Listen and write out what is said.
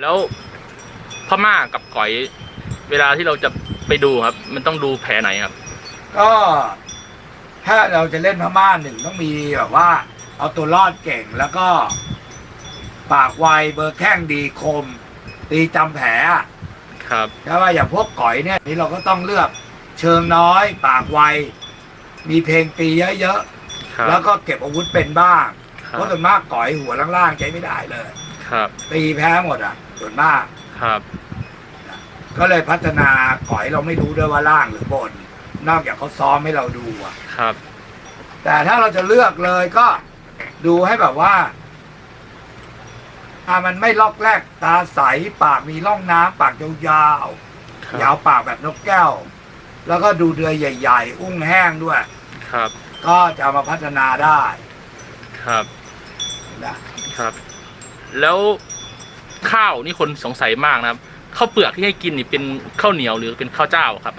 แล้วพม่ากับก๋อยเวลาที่เราจะไปดูครับ มันต้องดูแผลไหนครับ ก็ ถ้าเราจะเล่นพม่าหนึ่งต้องมีแบบว่า เอาตัวรอดเก่งแล้วก็ ปากไวเบอร์แข้งดีคม ตีจำแผลอะครับใช่ว่าอย่างพวกก๋อยเนี่ยนี่เราก็ต้องเลือกเชิงน้อย ปากไวมีเพลงตีเยอะครับๆแล้วก็เก็บอาวุธเป็นบ้างครัเพบราะส่วนมากก๋อยหัวล่างๆใช้ไม่ได้เลย ครับตีแพ้หมดอะส่วนมาก ครับ ก็เลยพัฒนาก๋อยเราไม่รู้ด้วยว่าล่างหรือบน นอกจากเขาซ้อมให้เราดูอะ ครับ แต่ถ้าเราจะเลือกเลยก็ดูให้แบบว่าถ้ามันไม่ลอกแรกตาใสปากมีร่องน้ำปากยาวครับ ๆยาวปากแบบนกแก้ว แล้วก็ดูเดือยใหญ่ ๆ อุ้งแห้งด้วย ครับ ก็จะเอามาพัฒนาได้ครับ นะ ครับ แล้วข้าวนี่คนสงสัยมากนะครับข้าวเปลือกที่ให้กินนี่เป็นข้าวเหนียวหรือเป็นข้าวเจ้าครับ